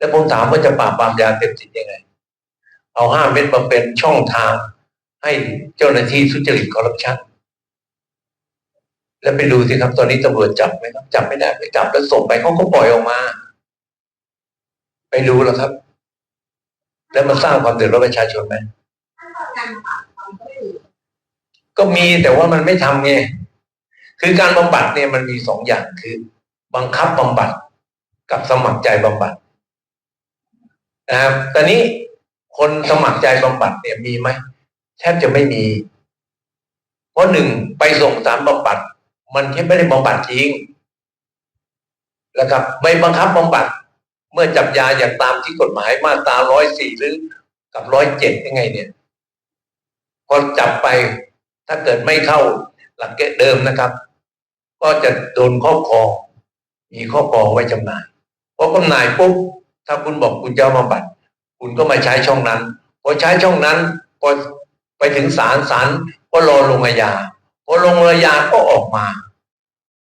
แล้วผมถามว่าจะปราบปรามยาเสพติดยังไง เอาห้าเม็ดมาเป็นช่องทางให้เจ้าหน้าที่ทุจริตคอร์รัปชันแล้วไปดูสิครับตอนนี้ตำรวจจับไหมครับจับไม่ได้ไปจับแล้วส่งไปเขาก็ปล่อยออกมา ไปรู้แล้วครับ แล้วมันสร้างความเดือดร้อนประชาชนไหมขั้นตอนการบำบัดมันก็คือก็มีแต่ว่ามันไม่ทำไงคือการบำบัดเนี่ยมันมีสองอย่างคือ บังคับบำบัดกับสมัครใจบำบัด นะครับตอนนี้คนสมัครใจบำบัดเนี่ยมีไหมแทบจะไม่มี เพราะหนึ่งไปส่งสารบำบัด มันแค่ไม่ได้บำบัดจริงนะครับไม่บังคับบำบัด เมื่อจับยาอย่างตามที่กฎหมายมาตราร้อยสี่หรือกับร้อยเจ็ดยังไงเนี่ยพอจับไปถ้าเกิดไม่เข้าหลักเกณฑ์เดิมนะครับ ก็จะโดนครอบครองมีครอบครองไว้จำหน่ายพอจำหน่ายปุ๊บ ถ้าคุณบอกคุณจะมาบัตรคุณก็มาใช้ช่องนั้นพอใช้ช่องนั้นพอไปถึงศาลศาลก็รอลงอาญาพอลงอาญาก็ออกมา